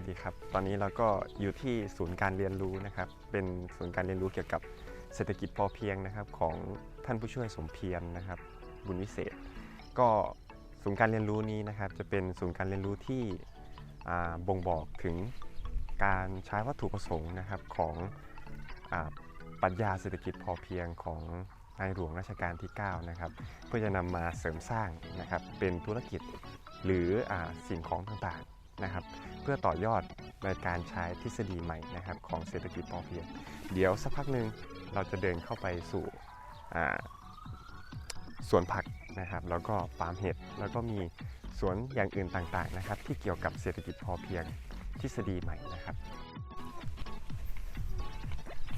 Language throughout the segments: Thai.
วัสดีครับ ตอนนี้เราก็อยู่ที่ศูนย์การเรียนรู้นะครับ เป็นศูนย์การเรียนรู้เกี่ยวกับเศรษฐกิจพอเพียงนะครับ ของท่านผู้ช่วยสมเพียรนะครับ บุญวิเศษ ก็ศูนย์การเรียนรู้นี้นะครับ จะเป็นศูนย์การเรียนรู้ที่บ่งบอกถึงการใช้วัตถุประสงค์นะครับของอปรัชญาเศรษฐกิจพอเพียงของในหลวงรัชกาลที่ 9 นะครับ เพื่อจะนำมาเสริมสร้างนะครับเป็นธุรกิจหรืออสิ่งของต่างๆ นะครับ เพื่อต่อยอดในการใช้ทฤษฎีใหม่นะครับของเศรษฐกิจพอเพียง เดี๋ยวสักพักหนึ่งเราจะเดินเข้าไปสู่สวนผักนะครับแล้วก็ฟาร์มเห็ดแล้วก็มีสวนอย่างอื่นต่างๆนะครับ ที่เกี่ยวกับเศรษฐกิจพอเพียงทฤษฎีใหม่นะครับ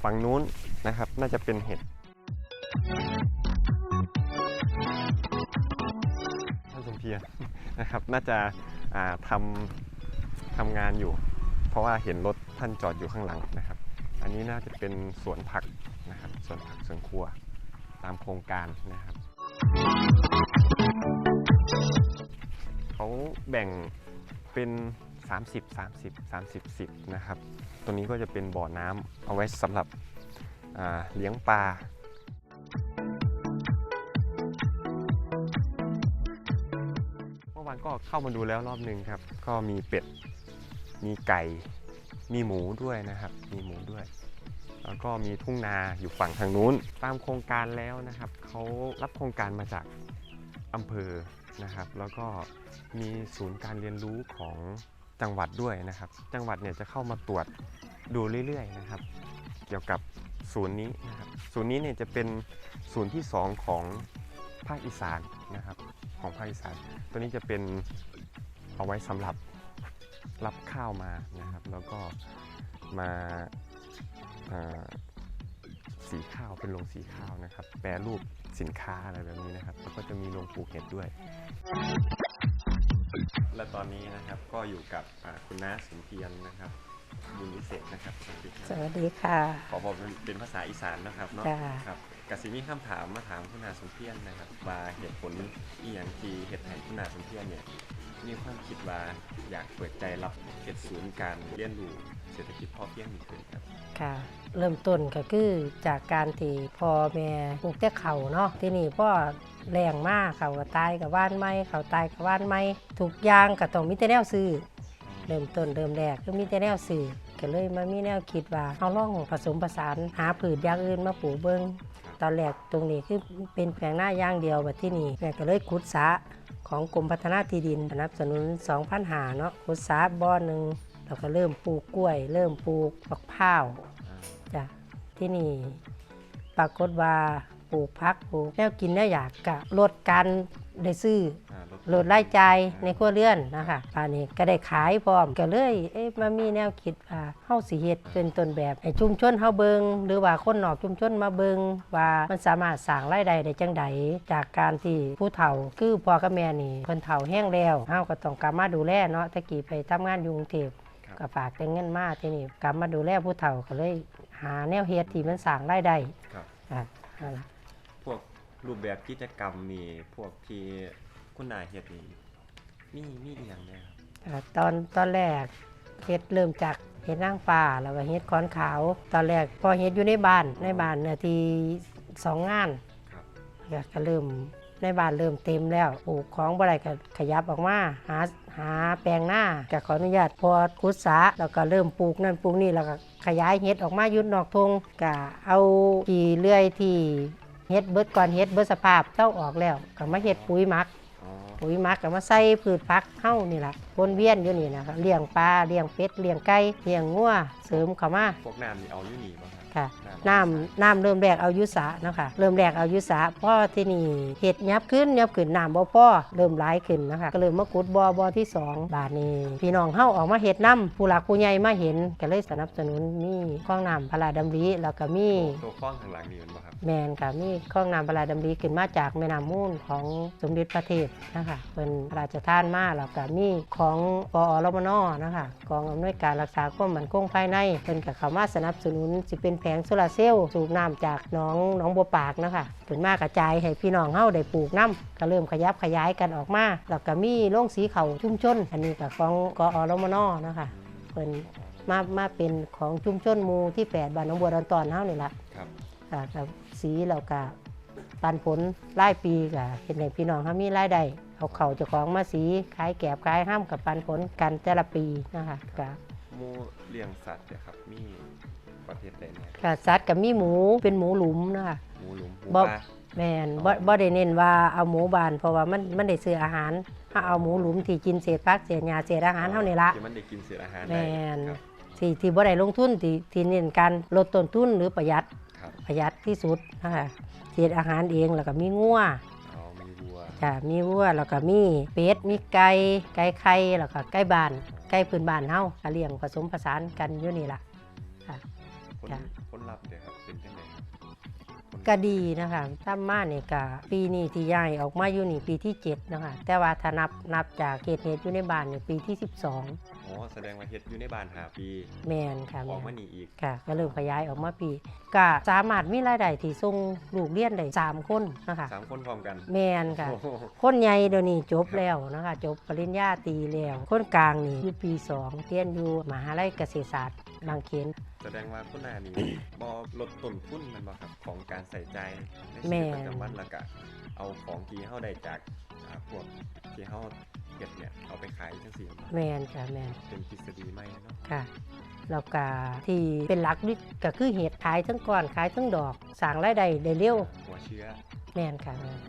ฝั่งนู้นนะครับน่าจะเป็นเห็ดท่านสมเพียรนะครับน่าจะทำ ทำงานอยู่ เพราะว่าเห็นรถท่านจอดอยู่ข้างหลังนะครับ อันนี้น่าจะเป็นสวนผักนะครับสวนผักสวนครัวตามโครงการนะครับเขาแบ่งเป็น 30 30 30 10นะครับตัวนี้ก็จะเป็นบ่อน้ำเอาไว้สำหรับเลี้ยงปลาเมื่อวานก็เข้ามาดูแล้วรอบหนึ่งครับ ก็มีเป็ด มีไก่ มีหมูด้วยนะครับ มีหมูด้วย แล้วก็มีทุ่งนาอยู่ฝั่งทางนู้น ตามโครงการแล้วนะครับ เขารับโครงการมาจากอำเภอนะครับ แล้วก็มีศูนย์การเรียนรู้ของจังหวัดด้วยนะครับ จังหวัดเนี่ยจะเข้ามาตรวจดูเรื่อยๆนะครับ เกี่ยวกับศูนย์นี้นะครับ ศูนย์นี้เนี่ยจะเป็นศูนย์ที่สองของภาคอีสานนะครับ ของภาคอีสาน ตัวนี้จะเป็นเอาไว้สำหรับ รับข้าวมานะครับ แล้วก็มาเอ่อสีข้าวเป็นโรงสีข้าวนะครับ แปรรูปสินค้าอะไรแบบนี้นะครับ แล้วก็จะมีโรงปลูกเห็ดด้วย และตอนนี้นะครับก็อยู่กับอ่าคุณน้าสุนเพียรนะครับบุญวิเศษนะครับสวัสดีครับสวัสดีค่ะ ขอบอกเป็นภาษาอีสานนะครับเนาะจ้าครับ กสิมีคำถามมาถามคุณนาสมเพียรนะครับว่าเหตุผลอีหยังที่เหตุให้คุณนาสมเพียรเนี่ยมีความคิดว่าอยากเปิดใจรับเหตุศูนย์การเรียนรู้เศรษฐกิจพอเพียงมีขึ้นครับค่ะเริ่มต้นก็คือจากการที่พ่อแม่ปลูกแต่เขาวเนาะที่นี่พ่อแรงมากเขาก็ตายกับบ้านไม้เขาตายกับบ้านไม้ทุกอย่างก็ต้องมีแต่แนวซื้อเริ่มต้นเริ่มแรกก็มีแต่แนวซื้อก็เลยมามีแนวคิดว่าเอาล่องผสมผสานหาผืชอย่างอื่นมาปลูกเบิง ตอนแรกตรงนี้คือเป็นแปลงหน้าย่างเดียวแบบที่นี่แม่ก็เลยขุดสะของกรมพัฒนาที่ดินสนับสนุน2,000หาเนาะขุดสะบ่อหนึ่งเราก็เริ่มปลูกกล้วย เริ่มปลูกมะพร้าวอ่าจ้ะที่นี่ปรากฏว่าปลูกพักปลูกแนวกินแนวอยากกะลดการ ได้ซื้ออ่าลดลดรายจ่ายในครัวเรือนนะคะป่านนี้ก็ได้ขายพร้อมก็เลยเอ๊ะมามีแนวคิดว่าเฮาสิเฮ็ดเป็นต้นแบบให้ชุมชนเฮาเบิงหรือว่าคนนอกชุมชนมาเบิงว่ามันสามารถสร้างรายได้ได้จังใดจากการที่ผู้เฒ่าคือพ่อกับแม่นี่เพิ่นเฒ่าแห้งแล้วเฮาก็ต้องกลับมาดูแลเนาะตะกี้ไปทำงานอยู่กรุงเทพครับก็ฝากแต่เงินมาที่นี่กลับมาดูแลผู้เฒ่าก็เลยหาแนวเฮ็ดที่มันสร้างรายได้ครับอะนั่นล่ะพวก รูปแบบกิจกรรมมีพวกที่คุณนายเฮ็ดนี่มีมีอีหยังเนี่ยครับอะตอนตอนแรกเฮ็ดเริ่มจากเฮ็ดนางฟ้าแล้วก็เฮ็ดคอนขาว ตอนแรกพอเฮ็ดอยู่ในบ้านในบ้านเนื้อที่สองงาน ครับก็ก็เริ่มในบ้านเริ่มเต็มแล้วปลูกของบ่ได้ก็ขยับออกมาหาหาแปลงหน้าก็ขออนุญาตพอขุดสระแล้วก็เริ่มปลูกนั่นปลูกนี่แล้วก็ขยายเฮ็ดออกมาอยุดนอกทงก็เอาขี่เลื่อยที่ เฮ็ดเบิดก่อนเฮ็ดเบิดสภาพเจ้าออกแล้วก็มาเฮ็ดปุ๋ยหมักอ๋อปุ๋ยหมักก็มาใส่พืชผักเฮ้านี่แหละวนเวียนอยู่นี่นะครับเลี้ยงปลาเลี้ยงเป็ดเลี้ยงไก่เลี้ยงงัวเสริมเข้ามาพวกน้ำนี่เอาอยู่นี่บ่ครับค่ะน้ำน้ำน้ำเริ่มแรกเอายุสาเนาะคะเริ่มแรกเอายุสาพ่อที่นี่เห็ดยับขึ้นยับขึ้นน้ำบ่พ่อเริ่มหลายขึ้นนะคะก็เริ่มมาขุดบ่อบ่อที่สองบาทนี้พี่น้องเฮาออกมาเห็ดน้ำผู้หลักผู้ใหญ่มาเห็นก็เลยสนับสนุนมีคลองน้ำพระราดำริแล้วก็มีตัวข้องข้างหลังนี่มันบ่ครับแมนค่ะมีคลองน้ำพระราดำริขึ้นมาจากแม่น้ำมูลของสมเด็จพระเทพนะคะเป็นพระราชทานมาแล้วก็มีของปอรมนนะคะกองอำนวยการรักษาความมั่นคงภายในเป็นกับเขามาสนับสนุนสิเป็นแผงโซลาร์เซลล์สูบน้ำจากหน้องหน้องบัวปากนะคะขึ้นมากระจายให้พี่น้องเฮาได้ปลูกน้ำก็เริ่มขยับขยายกันออกมาแล้วก็มีโรงสีเขาชุมชน อันนี้ก็ของกอรมนนะคะเพิ่นมามาเป็นของชุมชนหมู่ที่8บ้านหนองบัวดอนตอนเฮานี่ล่ะครับค่ะกับสีแล้วก็ปันผลรายปีก็เฮ็ดให้พี่น้องเฮามีรายได้ เอาเข้าวเจ้าของมาสีขายแกบขายห้ามกับปันผลกันแต่ละปีนะคะก็หมูเลี้ยงสัตว์เนี่ยครับมีประเภทใดเนี่ยค่ะสัตว์กับมีหมูเป็นหมูหลุมนะคะ หมูหลุมหมูบ่ ปลา แม่นบ่บ่ได้เน้นว่าเอาหมูบาน เพราะว่ามันมันได้ซื้ออาหารถ้าเอาหมูหลุมที่กินเศษผักเศษหญ้าเศษอาหารเท่านี้ละ ที่มันได้กินเศษอาหารแม่ได้นครับที่ที่บ่ได้ลงทุนที่ที่เน้นการลดต้นทุนหรือประหยัดครับประหยัดที่สุดนะคะเศษอาหารเองแล้วก็มีงัวอ๋อมีวัว จ้ะมีวัวแล้วก็มีเป็ดมีไก่ไก่ไข่แล้วก็ไก่บ้านไก่พื้นบ้านเฮาก็เลี้ยงผสมผสานกันอยู่นี่ล่ะค่ะคนจ้ะคนรับเด้อครับเป็นจังไดครับคนก็ดีนะคะถ้ามานี่ก็ปีนี้ที่ย้ายออกมาอยู่นี่ปีที่ 7 นะคะแต่ว่าถ้านับนับจากเกตเหตุอยู่ในบ้านนี่ปีที่ 12 อ๋อแสดงว่าเฮ็ดอยู่ในบ้านหาปีแมนค่ะอแมอกมานหนีอีกค่ะก็เริ่มขยายออกมาปีก็สามารถมีรายได้ที่ส่งลูกเรียนได้สามคนนะคะสามคนพร้อมกันแมนค่ะ โอ้โหคนใหญ่เดี๋ยวนี้จบแล้วนะคะ จบปริญญาตรีแล้ว คนกลางนี่อยู่ปีสองเรียนอยู่มหาลัยเกษตรศาสตร์บางเขน แสดงว่าคุณนานี่บ่ลดต้นทุนแมันบ่ครับของการใส่ใจในชีแม่วิตประจำวันแล้วก็เอาของที่เฮาได้จากอ่าพวกที่เฮาเก็บเนี่ยเอาไปขายจังซี่ครับแมนค่ะแมนเป็นทฤษฎีใหม่เนาะค่ะแล้วก็ที่เป็นหลักนี่ก็คือเหตุขายทั้งก้อนขายทั้งดอกสร้างรายได้ได้เร็วหัวเชื้อแมนค่ะแม่น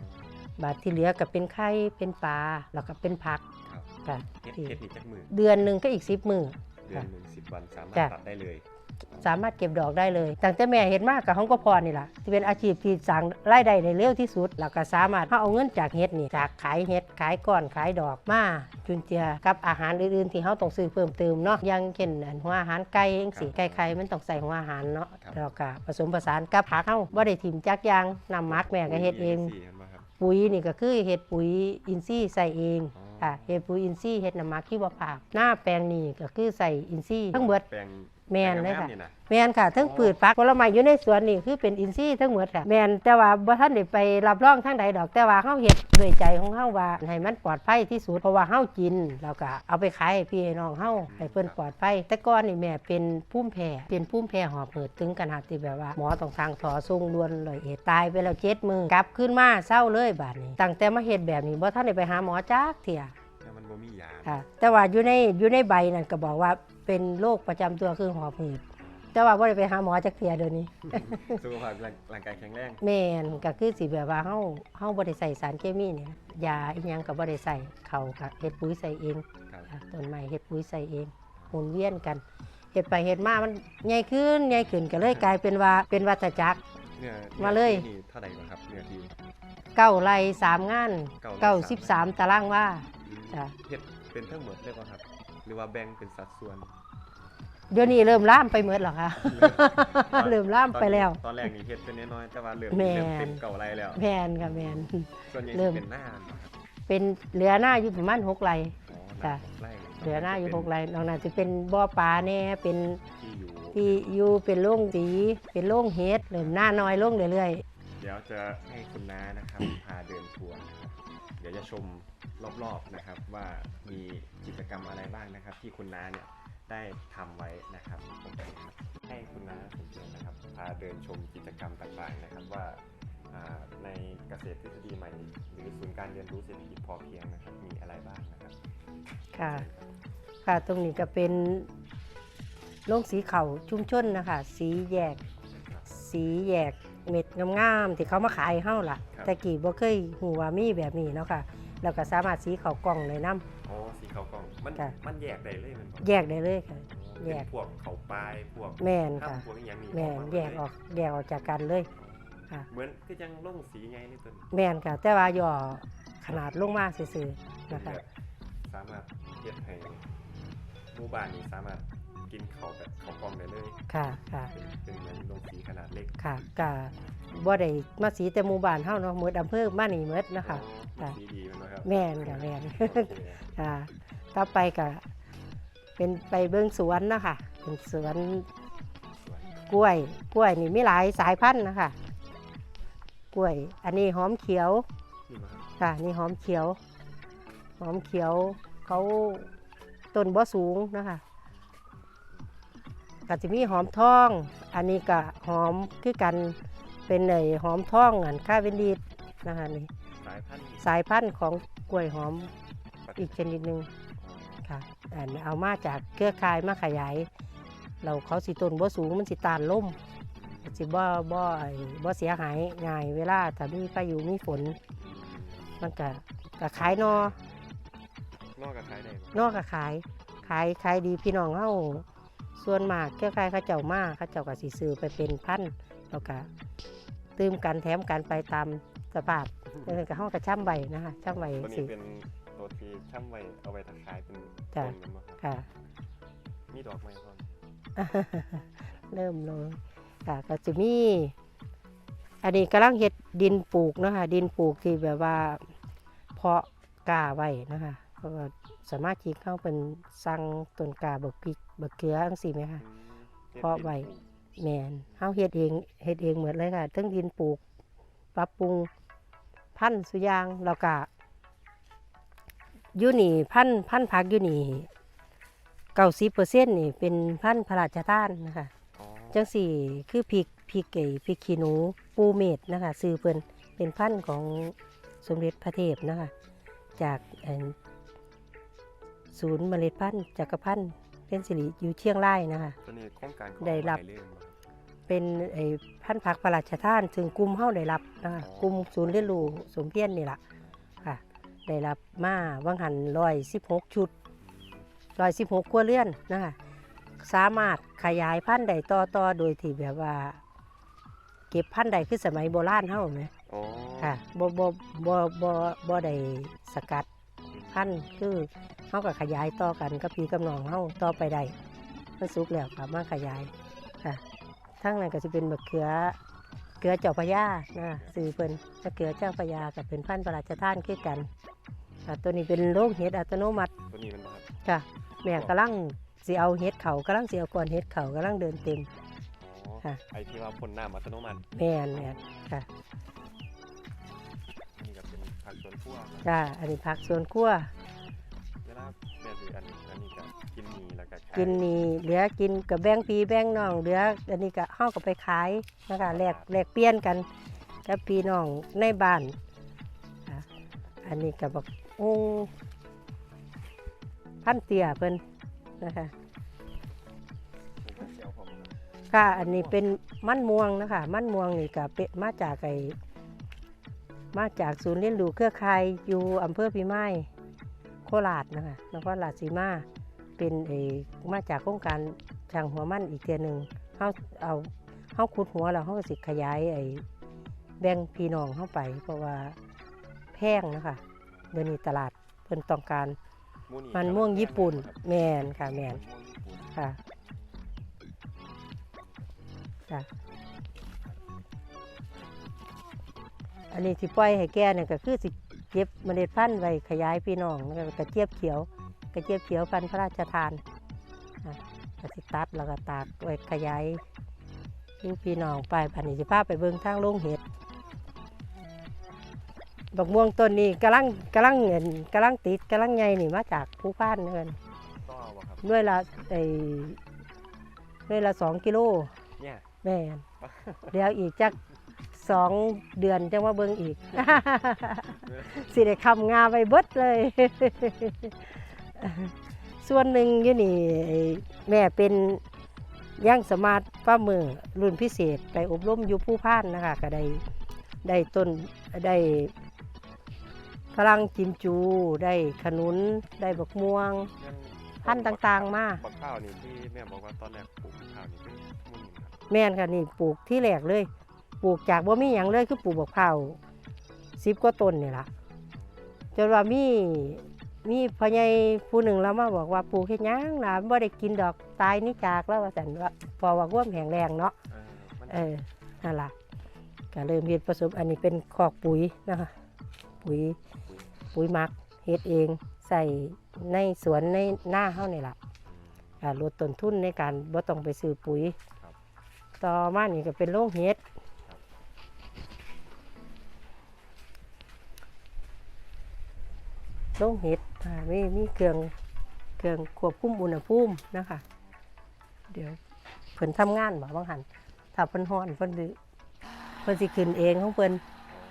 บาทที่เหลือก็เป็นไข่เป็นปลาแล้วก็เป็นผักครับค่ะเฮ็ดที่เฮ็ดนี่จักมือเดือนหนึ่งก็อีกสิบมือเดือนหนึง10วันสามารถจ้ะตัดได้เลย สามารถเก็บดอกได้เลยตั้งแต่แม่เห็นมากกับห้องก็พอนี่แหละที่เป็นอาชีพที่สร้างรายได้ได้เร็วที่สุดแล้วก็สามารถเอาเงินจากเฮ็ดนี่จากขายเฮ็ดขายก้อนขายดอกมาจุนเจือกับอาหารอื่นๆ ที่เขาต้องซื้อเพิ่มเติมเนาะอย่างเช่นอันหัวอาหารไก่เองสิไก่ไข่มันต้องใส่หัวอาหารเนาะแล้วก็ผสมผสานกับผักเฮาบ่ได้ถิ่มจักอยางนำมักแม่ก็เฮ็ดเองสี่ห็นบ่ครับปุ๋ยนี่ก็คือเฮ็ดปุ๋ยอินทรีย์ใส่เองอ๋อค่ะเฮ็ดปุ๋ยอินทรีย์เฮ็ดน้ำหมักขี้บ่ผากหน้าแปลงนี่ก็คือใส่อินทรีย์ทั้งหมดแปลง แม่นเลยแปงค่ะงามๆนะแม่นค่ะทั้งพืชผักผลไม้อยู่ในสวนนี่คือเป็นอินทรีย์ทั้งหมดค่ะ แม่นแต่ว่าบ่ทันได้ไปรับรองทางใดดอกแต่ว่าเฮาเฮ็ดด้วยใจของเฮาว่าให้มันปลอดภัยที่สุดเพราะว่าเฮากินแล้วก็เอาไปขายให้พี่ให้น้องเฮาให้เพิ่นปลอดภัยแต่ก่อนนี่แม่เป็นภูมิแพ้เป็นภูมิแพ้หอบหืดถึงขนาดที่แบบว่าหมอต้องทางถอส่งด่วนเลยเอดตายไปแล้วเจ็ดมือกลับขึ้นมาเศร้าเลยบาดนี้ตั้งแต่มาเฮ็ดแบบนี้บ่ทันได้ไปหาหมอจักเที่ยแล้วมัน บ่มียาค่ะ แต่ว่าอยู่ในอยู่ในใบนั่นก็บอกว่าเป็นโรคประจำตัวคือหอบหืดแต่ว่าบ่ได้ไปหาหมอจักเทียเดี๋ยวนี้ สุขภาพร่างร่างกายแข็งแรงแม่นก็คือสิแบบว่าเฮาเฮาบ่ได้ใส่สารเคมีเนี่ยยาอีหยังก็บ่ได้ใส่เขาก็เฮ็ดปุ๋ยใส่เองครับค่ะต้นไม้เฮ็ดปุ๋ยใส่เองหมุนเวียนกันเฮ็ดไปเฮ็ดมามันใหญ่ขึ้นใหญ่ขึ้นก็เลยกลายเป็นว่าเป็นวัฏจักร เนื้อมาเลย นื้อที่นี่เท่าไหร่วะครับเนื้อที่ เก้าไร่สามงานเก้าไร่เก้าสามสิบสามตารางว่า จ้ะเฮ็ดเป็นทั้งหมดเลยป่ะครับ หรือว่าแบ่งเป็นสัดส่วน เดี๋ยวนี้เริ่มล่ามไปหมดแล้วค่ะเริ่มล่ามไปแล้ว ตอนแรกนี่เฮ็ดเป็นน้อยๆแต่ว่าเริ่มแม่นเริ่มเต็มเก่าไรแล้ว แม่นค่ะแม่นส่วนใหญ่เริ่สิมเป็นหน้าเนาะครับเป็นเหลือหน้าอยู่ประมาณหกไร่ อ๋อจ้ะ ไร่เหลือหน้าอยู่หกไร่นอกนั้นจะเป็นบ่อปลาแน่เป็นที่อยู่ ที่อยู่เป็นโล่งสีเป็นโล่งเฮ็ดเริ่มหน้าน้อยลงเรื่อยเดี๋ยวจะให้คุณน้านะครับ พาเดินทัวร์นะครับเดี๋ยวจะชมรอบๆนะครับ ว่ามีกิจกรรมอะไรบ้างนะครับ ที่คุณน้าเนี่ยได้ทำไว้นะครับผมให้คุณน้าสมเกียรตินะครับพาเดินชมกิจกรรมต่างๆนะครับว่าอ่าในเกษตรทฤษฎีใหม่ หรือศูนย์การเรียนรู้เศรษฐกิจพอเพียงนะครับมีอะไรบ้างนะครับๆค่ะค่ะตรงนี้ก็เป็นโรงสีเขาชุมชนนะคะ สีแยก สีแยก เม็ดงามๆที่เขามาขายให้เฮาล่ะ ครับ แต่กี้บ่เคยหูว่ามีแบบนี้เนาะค่ะแล้วก็สามารถสีเขากล่องเลยนํ อ๋อสีขาวกล่องมันจ้ะมันแยกได้เลยมันบ่แยกได้เลยค่ะ แยก เป็นพวกเขาปลายพวกแม่นค่ะถ้ำพวกอหย่างนี้แม่นออกาหมดแยกออกแยกออกจากกันเลย ค่ะ เหมือนคือจังลงสีไงนี่ต้นแม่นค่ะ แต่ว่าย่อขนาดลงมาซื่อๆนะคะ แบบสามารถเฮ็ดให้หมู่บ้านนี้สามารถ กินเขาวแบบเขาวกล่องได้เลย ค่ะค่ะ เป็นเป็นเหมือนลงสีขนาดเล็กค่ะก็บ่ได้มาสีแต่หมู่บ้านเฮาเนาะหมดอำเภอมานี่หมดนะคะอ๋อค่ะสีดีมันนะครับแม่นค่ะแม่น โอเคค่ะต่อไปก็เป็นไปเบิ่งสวนนะคะเป็นสวนสวยกล้วย กล้วยนี่มีหลายสายพันธุ์นะคะกล้วย อันนี้หอมเขียว นี่มาครับค่ะนี่หอมเขียว หอมเขียวเขาต้นบ่สูงนะคะ ก็จะมีหอมทอง อันนี้ก็หอมคือกันเป็นไอ้หอมทองอันค่าเวนดีดนะคะนี่สายพันธุ์สายพันธุ์ของกล้วยหอมประเทอีศกชนิดหนึ่งค่ะอันเอามาจากเครือข่ายมาขยาย เราเขาสิต้นบ่สูงมันสิตานล่มสิบ่บ่ไอ้บ่เสียหายง่ายเวลาถ้ามีพายุมีฝน มันก็ก็ขายนอนอกกับขายได้บ่นอกก็ขายขายขายดีพี่น้องเฮา ส่วนมากเครือข่ายเขาเจ้ามาเขาเจ้าก็สิซื้อไปเป็นพันธุ์แล้วก็ตืมกันแถมกันไปตามสภาพแล้วก็เฮาก็ช่ำใบนะคะช่ำใบตัวสินี้เป็นตัวที่ช่ำไว้เอาไว้ถักขายเป็นจ้ะต้นมันบ่ครับค่ะ มีดอกไม้พร้อมเริ่มเลยค่ะก็จะมี อันนี้กำลังเฮ็ดดินปลูกเนาะคะดินปลูกที่แบบว่า เพาะกาไว้นะคะ เพราะว่าสามารถที่เข้าเป็นสั่งต้นกาบักพริกบักเกลือจังซี่ไหมคะอืมฮ็ดเพราะไว้ดินปลูกแมนเฮาเฮ็ดเองเฮ็ดเองหมดเลยค่ะทั้งดินปลูกปรับปรุงพันธุ์สุอยางแล้วก็อยู่นี่พันธุ์พันธุ์ผักอยู่นี่เก้าสิบเปอร์เซ็นต์นี่เป็นพันธุ์พระราชทานนะคะอ๋อจังสี่คือพริกพริกไก่พริกขี้หนูปูเม็ดนะคะซื้อเพิ่นเป็นพันธุ์ของสมเด็จพระเทพนะคะจากเอิ่ม ศูนย์เมล็ดพันธุ์จักรพันธ์เป็นสิริอยู่เชียงรายนะคะ ตัวนี้โครงการของได้รับมหาลัยเลื่อนบ่เป็นไอ้พันธุ์ผักพระราชทานถึงกลุ่มเฮาได้รับนะคะอ๋อกลุ่มศูนย์เรียนรู้สมเพียรนี่ล่ะค่ะ ได้รับมาวังหันร้อยสิบหกชุดร้อยสิบหกครัวเรือนนะคะสามารถขยายพันธุ์ได้ต่อต่อโดยที่แบบว่า เก็บพันธุ์ใดคือสมัยโบราณเฮาไหม อ๋อค่ะบ่บ่บ่บ่บ่ได้สกัดพันธุ์คือ เฮาก็ขยายต่อกันกับพี่กับน้องเฮาต่อไปได้มันสุกแล้วค่ะมาขยายค่ะทั้งนั้นก็จะเป็นมะเขือเขือเจ้าพระยานะสื่อเพิ่นมะเขือเจ้าพระยากับเป็นพันธุ์พระราชทานคือกันค่ะตัวนี้เป็นโรงเห็ดอัตโนมัติตัวนี้มันบ่ครับค่ะแม่กำลังสิเอาเห็ดเขากำลังสิเอาก่อนเห็ดเขากำลังเดินเต็ม อ๋อค่ะ ไอที่ว่าพ่นน้ำอัตโนมัติแม่นแม่นค่ะ นี่ก็เป็นผักสวนครัวครับจ้า อันนี้ผักสวนครัวเว ก็กินหมี่แล้วก็ขายกินนี่เหลือกินกับแบ่งพี่แบ่งน้องเหลืออันนี้ก็เฮาก็ไปขายนะคะแลกแลกเปลี่ยนกันกับพี่น้องในบ้านอะอันนี้ก็บอกองพันเตียเพิ่นนะคะเป็นเจียวผมครับค่ะอันนี้เป็นมันม่วงนะคะมันม่วงนี่ก็เป็นมาจากไอมาจากศูนย์เรียนรู้เครือข่ายอยู่อำเภอพิมายโคราชนะคะนครราชสีมา เป็นไอมาจากโครงการช่างหัวมันอีกเทียหนึ่งเขาเอาเขาขุดหัวแล้วเขาก็สิขยายไอ้แบ่งพี่น้องเข้าไป เพราะว่าแพงนะคะเดี๋ยวนี้ตลาดเพิ่นต้องการ มันม่วงญี่ปุ่นแมนค่ะแมนนม่วงญี่ปุ่นค่ะจ้ะอันนี้ที่ปล่อยให้แก่เนี่ยก็คือสิเก็บเมล็ดพันธุ์ไว้ขยายพี่น้องแล้วก็กระเจี๊ยบเขียว กระเจี๊ยบเขียวพันธุ์พระราชทานอะก็สิตัดแล้วก็ตากไว้ขยายดูพี่น้องไปพันธุ์นี้สิพาไปเบิ่งทางลงเห็ดบักม่วงต้นนี้กำลังกำลังเงินกำลังติดกำลังใหญ่นี่มาจากผู้พานเงินก็เอาบ่ครับด้วยละไอ้ด้วยละสองกิโลเนี่ยแม่นเดี๋ยวอีกจักสองเดือนจังว่าเบิ่งอีก สิได้คำงาไปเบิดเลย ส่วนหนึ่งอยู่นี่ไอ้แม่เป็นย่างสมาร์ทป้ามือรุ่นพิเศษไปอบรมอยู่ผู้พานนะคะก็ได้ได้ต้นได้พลังจิมจูได้ขนุนได้บักม่วงยังพันธุ์ต่างๆ มาบักข้าวนี่ที่แม่บอกว่าตอนแรกปลูกข้าวนี่เป็นมุ่นครับแม่นค่ะนี่ปลูกที่แรกเลย ปลูกจากบ่มีหยังเลยคือปลูกบักพร้าวสิบกว่าต้นนี่ล่ะจนว่ามี มีพ่อใหญ่ผู้หนึ่งแล้วมาบอกว่าปลูกเฮ็ดหยังล่ะบ่ได้กินดอกตายนี่จากแล้วว่าซั่นว่าเพอว่าความแข็งแรงเนาะเออมันเออนั่นล่ะก็เริ่มเฮ็ดผสมอันนี้เป็นคอกปุ๋ยนะคะปุ๋ยปุ๋ยหมักเฮ็ดเองใส่ในสวนในหน้าเฮานี่ล่ะอ่าลดต้นทุนในการบ่ต้องไปซื้อปุ๋ย ต่อมานี่ก็เป็นโรงเห็ด โรงเห็ดอ่ามีมีเครื่องเครื่องควบคุมอุณหภูมินะคะ เดี๋ยวเพิ่นทำงานบ่บางหันถ้าเพิ่นฮ้อนเพิ่นสิเพิ่นสิขึ้นเองของเพิ่นอ๋อ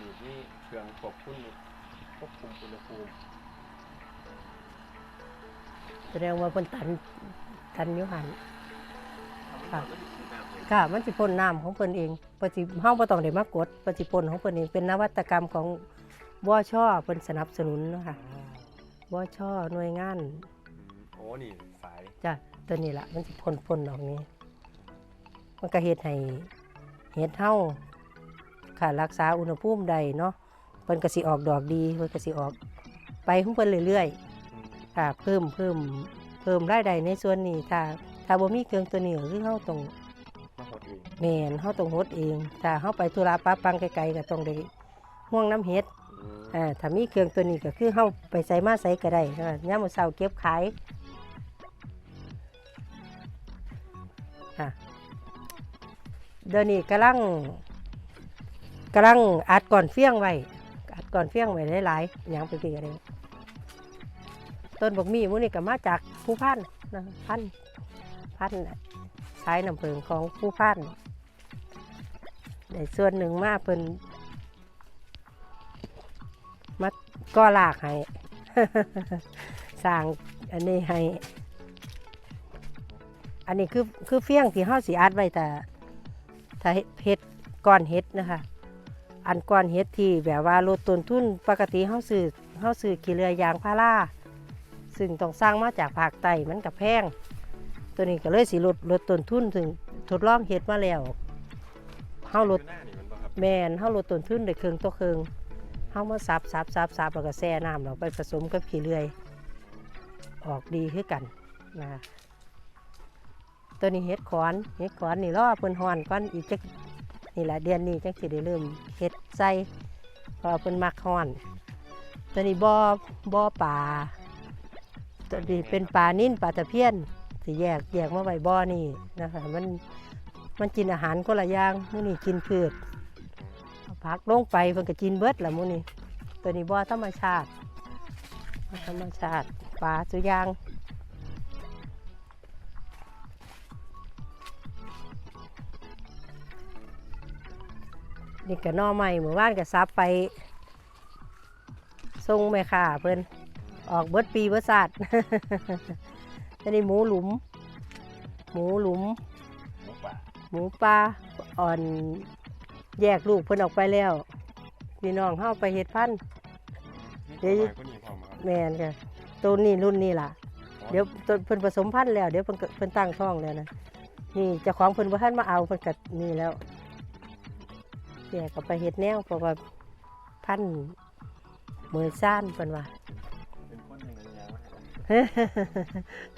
นี่นี่เครื่องควบคุมควบคุมอุณหภูมิแสดงว่าเพิ่นตันตันอยู่หันค่ะมันสิน้ำเองค่ะมันสิพ่นน้ำของเพิ่นเองเพิ่นสิเฮาบ่ต้องได้มากดเพิ่นสิพ่นของเพิ่นเองเป็นนวัตกรรมของ วชเพิ่นสนับสนุนเนาะค่ะวชหน่วยงานอืมโอ้นี่สายจ้ะตัวนี้ล่ะมันสิพ่นพ่นออกนี้ มันก็เฮ็ดให้เฮ็ดเฮาค่ะรักษาอุณหภูมิได้เนาะเพิ่นก็สิออกดอกดีเพิ่นก็สิออก ไปของเพิ่นเรื่อยๆอืมค่ะเพิ่มเพิ่มเพิ่มรายได้ในส่วนนี้ถ้าถ้าบ่มีเครื่องตัวนี้ก็คือเฮาต้องมาหดเองแม่นเฮาต้องหดเองถ้าเฮาไปธุระปะปังไกลๆก็ต้องได้ห่วงน้ำเฮ็ด อ่าถ้ามีเครื่องตัวนี้ก็คือเฮาไปใส่มาใส่ก็ได้ค่ะยามมื้อเช้าเก็บขายค่ะเดี๋ยวนี้กำลังกำลังอัดก่อนเฟี้ยงไว้อัดก่อนเฟี้ยงไว้หลายๆอย่างไปปีกันเองต้นบกมีมูนี่ก็มาจากผู้พันนะพันพันน่ะสายน้ำเพิงของผู้พันในส่วนหนึ่งมาเป็น ก็ลากให้ สร้างอันนี้ให้ อันนี้คือคือเฟี้ยงที่เฮาสิอัดไว้แต่ถ้าเฮ็ดก้อนเฮ็ดนะคะ อันก้อนเฮ็ดที่แบบว่าลดต้นทุนปกติเฮาซื้อเฮาซื้อขี้เรือยางพาราซึ่งต้องสร้างมาจากภาคใต้มันก็แพง ตัวนี้ก็เลยสิลดลดต้นทุนถึงทดลองเฮ็ดมาแล้วเฮาลดอยู่หน้านี่มันบ่ครับแมนเฮาลดต้นทุนได้ครึ่งต่อครึ่งเฮามาสับสับสับสับแล้วก็แช่น้ำแล้วไปผสมกับขี้เลื่อย ออกดีคือกันนะตัวนี้เฮ็ดขอนเฮ็ดขอนนี่รอเพิ่นฮ้อนก่อนอีกจักนี่แหละเดือนนี้จังสิได้เริ่มเฮ็ดใส่พราะว่าเพิ่นมักฮ้อน ตัวนี้บ่อบ่อปลาตัวนี้เป็นปลานิ่นปลาตะเพียนสิแยกแยกมาไว้บ่อนี่นะคะมันมันกินอาหารคนละอย่างมื้อนี้กินพืช ผักลงไปเพิ่นก็กินเบิดละมื้อนี้ตัวนี้บ่ธรรมชาติบ่ธรรมชาติปลาสุอยางนี่ก็หน่อใหม่เมื่อวานก็ซับไปส่งแม่ค้าเพิ่นออกเบิดปีเบิดศาสตร์อันนี้หมูหลุม หมูหลุม หมูป่าหมูปลาอ่อน แยกลูกเพิ่นออกไปแล้วพี่น้องเฮาไปเฮ็ดพันธุ์เดี๋นี่ยวตัวใหม่กว่านี้พอมาครับแม่นค่ะตัวนี้รุ่นนี้ล่ะอ๋อเดี๋ยวตัวเพิ่นผสมพันธุ์แล้ว เดี๋ยวเพิ่นก็เพิ่นตั้งท้องแล้วนะนี่เจ้าของเพิ่นบ่ทันมาเอาเพิ่นก็นี่แล้วแยกก็ไปเฮ็ดแนวเพราะว่าพันธุ์เหมือนซ่านเพิ่นว่าเป็นคนยังไงยังไง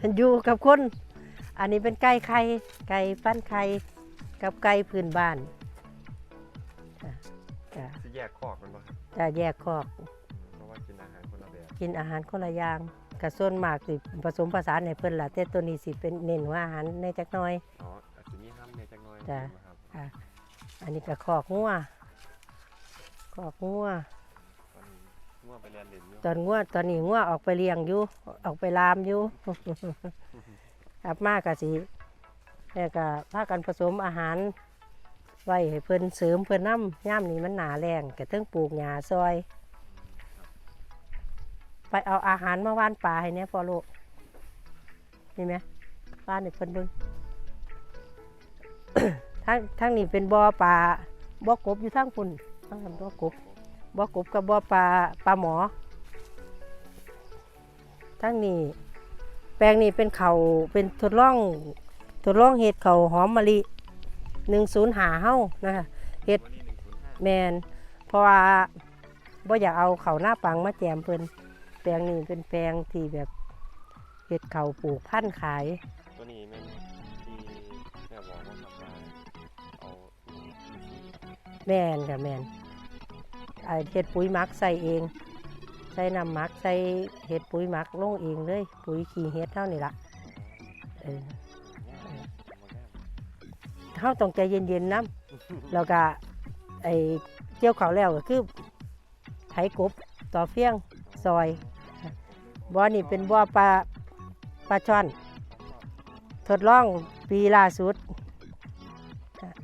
มันอยู่กับคน อันนี้เป็นไก่ไข่ ไก่ปั้นไข่ กับไก่พื้นบ้าน จ้ะจ้ะสิแยกคอกมันบ่ครับจะแยกคอกอืมเพราะว่ากินอาหารคนละแบบกินอาหารคนละอย่างกระส่วนมากสิผสมผสานในเพิ่นล่ะแต่ตัวนี้สิเป็นเน้นว่าอาหารในจักหน่อย อ๋ออาจจะมีห้ามในจักหน้อยจ้ะ นะครับค่ะ อันนี้ก็คอกงัวคอกงัวตอนนี้ง่วงไปเรียนเล่นอยู่ตอนงัวตอนนี้งัวออกไปเลี้ยงอยู่ออกไปลามอยู่ กลับมาก็สิแล้วก็พากันผสมอาหาร ไว้ให้เพิ่นเสริมเพิ่นน้ำย่ามนี้มันหนาแรงก็เทิงปลูกหญ้าซอย ไปเอาอาหารมาว่านปลาให้เนี่ยพอลูกนี่ไหมว่านให้เพิ่นเบิ่งทั้งทั้งนี้เป็นบ่อปลาบ่อกบอยู่ทั้งพุ่นทั้งบ่อกบบ่อกบกับบ่อปลาปลาหมอ ทั้งนี้แปลงนี้เป็นเขาเป็นทดลองทดลองเห็ดเขาหอมมะลิ หนึ่งศูนย์หาเฮ้านะคะเห็ดวันนี้หนึ่งศูนย์ห้าแมนเพราะว่าบ่อยากเอาเขาหน้าปังมาแจมเพิ่นแปลงนี้เป็นแปลงที่แบบเห็ดเขาปลูกพันธุ์ขาย ตัวนี้แม่นที่แม่บอกว่าขับมาเอาอินทรีย์แมนค่ะแมนไอเห็ดปุ๋ยหมักใส่เอง ใส่น้ำหมักใส่เห็ดปุ๋ยหมักลงเองเลย ปุ๋ยขี้เห็ดเท่านี่ละเออ เฮาต้องใจเย็นๆนะแล้วก็ไอ้เจียวเขาวแล้วก็คือไถกบต่อเฟี้ยงซอยบ่อนี่เป็นบ่อปลาปลาช่อน ทดลองปีล่าสุด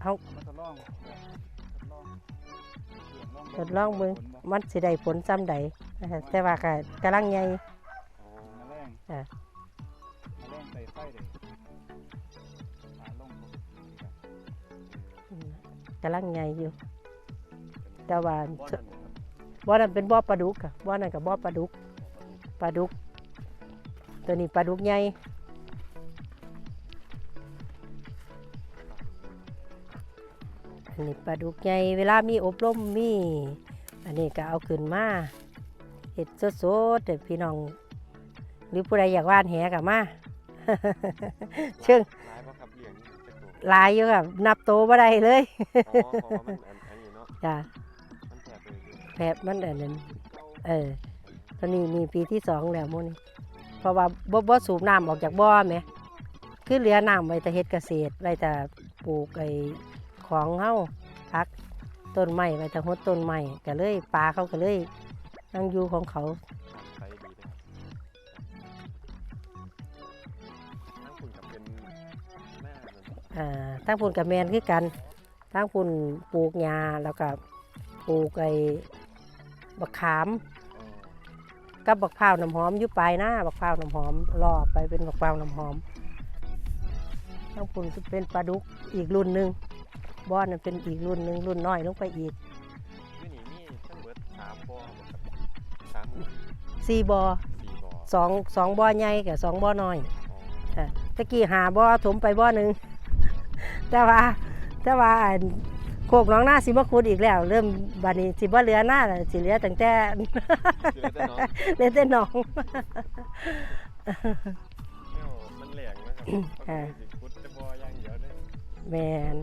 เอาทดลองทดลองทดลองเบิ่งมันสิได้ผลซ้ำใดแต่ว่าก็กำลังใหญ่ กำลังใหญ่อยู่ แต่ว่าบ่นั่นนะครับบ่อนั้นเป็นบ่อปลาดุกค่ะบ่อนั้นกับบ่อปลาดุกปลาดุก ตัวนี้ปลาดุกใหญ่อันนี้ปลาดุกใหญ่เวลามีอบรมมี อันนี้ก็เอาขึ้นมาเห็ดสดๆเด็พี่น้อง หรือผู้ใดอยากว่านแหกับมาเชิงร้ายบ่ครับเลี้ยงนี่จักตัว หลายอยู่ค่ะนับโตบ่ได้เลยอ๋อเพราะว่ามันอันอันนี้เนาะจ้ะมันแผลไปเรื่อยแผลมันอันนั้นเออตอนนี้นี่ปีที่สองแล้วโมนี่เพราะว่าบ่บ่สูบน้ำออกจากบ่อไหมคือเหลือน้ำไว้แต่เฮ็ดเกษตรไว้แต่ปลูกไอ้ของเฮาพักต้นไม้ไว้แต่หดต้นไม้ก็เลยปลาเขาก็เลยนั่งอยู่ของเขา อ่าทั้งพุ่นกับแมนคือกันทั้งพุ่นปลูกหญ้าแล้วก็ปลูกไอ้บักขามอ๋อกับบักพร้าวน้ำหอมอยู่ปลายหน้าบักพร้าวน้ำหอมล่อไปเป็นบักพร้าวน้ำหอมทั้งพุ่นสิเป็นปลาดุกอีกรุ่นหนึ่งบ้อนนเป็นอีกรุ่นหนึ่งรุ่นน้อยลงไปอีกอยู่นี่มีทั้งเบิดสามบ่อบ่ครับสามหมู่สี่บอสี่บ่อสองสองบอใหญ่กับสองบอน้อยอ๋อค่ะตะกี้หาบอถมไปบอหนึ่ง แต่ว่าแต่ว่าอันโคกหน้องหน้าสิมาคุดอีกแล้ว เริ่มบัดนี้สิบ่เหลือหน้าแล้วสิเหลือตั้งแต่เชื่อแต่เนาะเหลือแต่หนองแมวมันแหลงนะครับอ่ามันสิขุดแต่บ่ออย่างเดียวเด้อแมน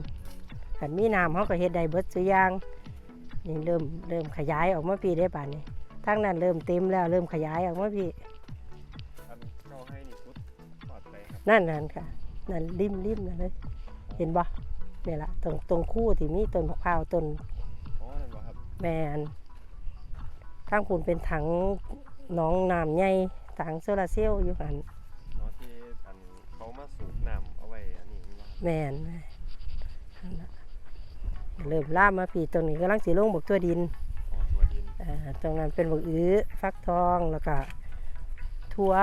ขันมีน้ำเขาก็เฮ็ดได้เบิดสุอยางนี่เริ่มเริ่มขยายออกมาพี่ได้ป่านนี้ทั้งนั้นเริ่มเต็มแล้วเริ่มขยายออกมาพี่อันเข้าให้นี่ขุดปลอดภัยครับนั่นนั่นค่ะ นั่นริมริมนั่นเลย เห็นบ่นี่ละตรงตรงคู่ที่มีต้นมะพร้าวต้นอ๋อนั่นบ่ครับแมนข้างคุณเป็นถังหน้องน้ำใหญ่ถังโซลาร์เซลล์อยู่หันเนาะที่อันเขามาสูบน้ำเอาไว้อันนี้นี่ว่าแมนนั่นล่ะเริ่มล่ามมาพี่ตรงนี้กำลังสีลงบกตัวดินอ๋อตัวดินอ่าตรงนั้นเป็นบักอื้อฟักทองแล้วก็ทั่ว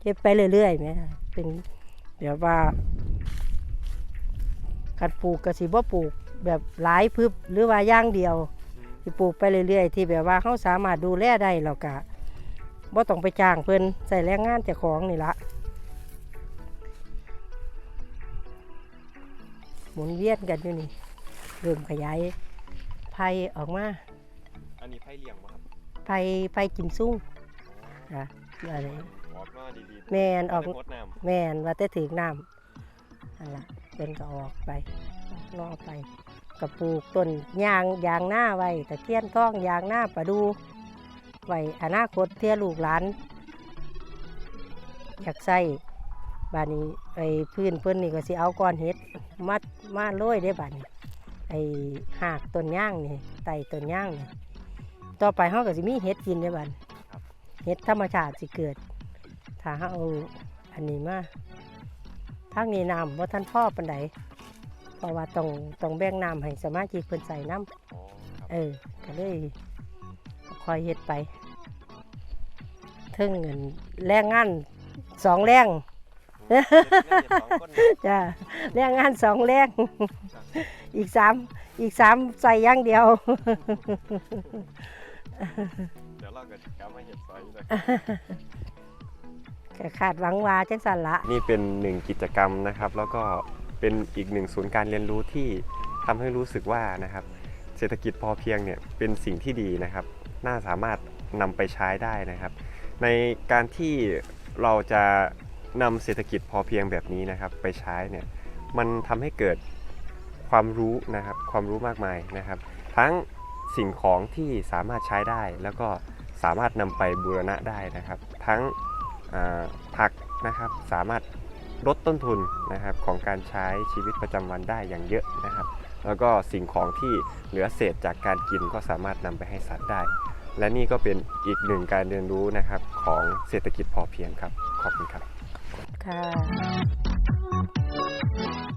เก็บไปเรื่อยๆไหมคะเป็น เดี๋ยวว่ากัดปลูกกับสีบ่ปลูกแบบหลายพึบหรือว่าอย่างเดียวอืมที่ปลูกไปเรื่อยๆ ที่แบบว่าเขาสามารถดูแลได้แล้วก็บ่ต้องไปจ้างเพิ่นใส่แรงงานเจ้าของนี่ละหมุนเวียนกันอยู่นี่เริ่มขยายไผ่ออกมาอันนี้ไผ่เลี้ยงบ่ครับไผ่ไผ่กิมซุ่งอ๋อจ้ะอะไรออกมา ดีๆแม่นออกบ่ได้รดน้ำแม่นว่าแต่ถึงน้ำนั่นละเป็นก็ออกไปล่อไปกระปลูกต้นยางยางหน้าไว้ตะเคียนท้องยางหน้าประดูไว้อนาคตเที่ยลูกหลานอยากใส่บานนี้ไอ้พื้นเพิ่นนี่ก็สิเอาก้อนเห็ดมัดมาโรยได้บานนี้ไอ้หากต้นย่างนี่ไต่ต้นย่างนี่ต่อไปเขาก็สิมีเห็ดกินได้บานเห็ดธรรมชาติสิเกิด ถ้าเขาเอาอันนี้มาทางนี้น้ำว่าท่านพ่อปันใดเพราะว่าต้องต้องแบ่งน้ำให้สมาชิกเพิ่นใส่น้อ๋อครับำเออก็เลยคอยเฮ็ดไปถึงเงินแรงงานสองแรงเฮ็ดงานเฮ็ดสองคนจ้าแรงงานสองแรงอีกสามอีกสามใส่อย่างเดียวเดี๋ยวเราก็กลับมาเฮ็ดซอยอยู่เลย ก็ขาดหวังว่าจังสันละนี่เป็นหนึ่งกิจกรรมนะครับ แล้วก็เป็นอีกหนึ่งศูนย์การเรียนรู้ที่ทำให้รู้สึกว่านะครับ เศรษฐกิจพอเพียงเนี่ยเป็นสิ่งที่ดีนะครับ น่าสามารถนำไปใช้ได้นะครับ ในการที่เราจะนำเศรษฐกิจพอเพียงแบบนี้นะครับ ไปใช้เนี่ยมันทำให้เกิดความรู้นะครับ ความรู้มากมายนะครับ ทั้งสิ่งของที่สามารถใช้ได้ แล้วก็สามารถนำไปบูรณะได้นะครับ ทั้ง ผักนะครับสามารถลดต้นทุนนะครับของการใช้ชีวิตประจำวันได้อย่างเยอะนะครับ แล้วก็สิ่งของที่เหลือเศษจากการกินก็สามารถนำไปให้สัตว์ได้ และนี่ก็เป็นอีกหนึ่งการเรียนรู้นะครับของเศรษฐกิจพอเพียงครับ ขอบคุณครับค่ะ